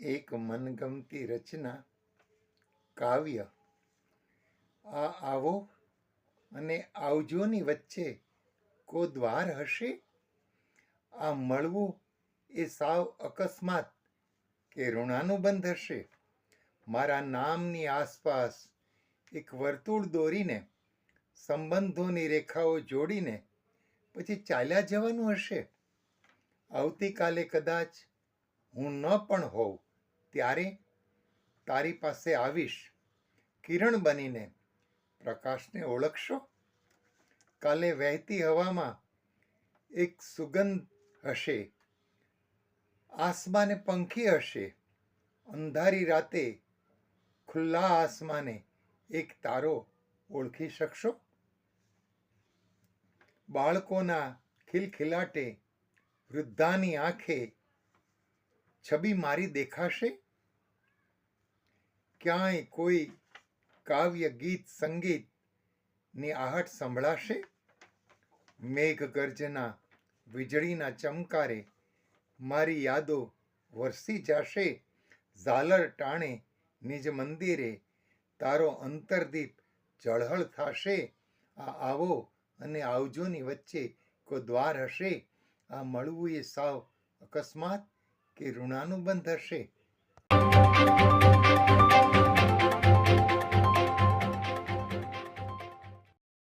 એક મનગમતી રચના, કાવ્ય. આ આવો અને આવજોની વચ્ચે કો દ્વાર હશે? આ મળવું એ સાવ અકસ્માત કે ઋણાનુબંધ હશે? મારા નામની આસપાસ એક વર્તુળ દોરીને, સંબંધોની રેખાઓ જોડીને પછી ચાલ્યા જવાનું હશે? આવતીકાલે કદાચ હું ન પણ હોઉં. ત્યારે તારી પાસે આવીશ. કિરણ બનીને પ્રકાશને ઓળખશો? કાલે વહેતી હવામાં એક સુગંધ હશે. આસમાને પંખી હશે. અંધારી રાતે ખુલ્લા આસમાને એક તારો ઓળખી શકશો? બાળકોના ખિલખિલાટે વૃદ્ધાની આંખે છબી મારી દેખાશે? ક્યાંય કોઈ કાવ્ય, ગીત સંગીતની આહટ સંભળાશે? મેઘ ગર્જના વીજળીના ચમકારે મારી યાદો વરસી જશે? ઝાલર ટાણે નિજ મંદિરે તારો અંતરદીપ ઝળહળ થશે? આ આવો અને આવજોની વચ્ચે કોઈ દ્વાર હશે? આ મળવું એ સાવ અકસ્માત? કે ઋણાનુબંધ હશે?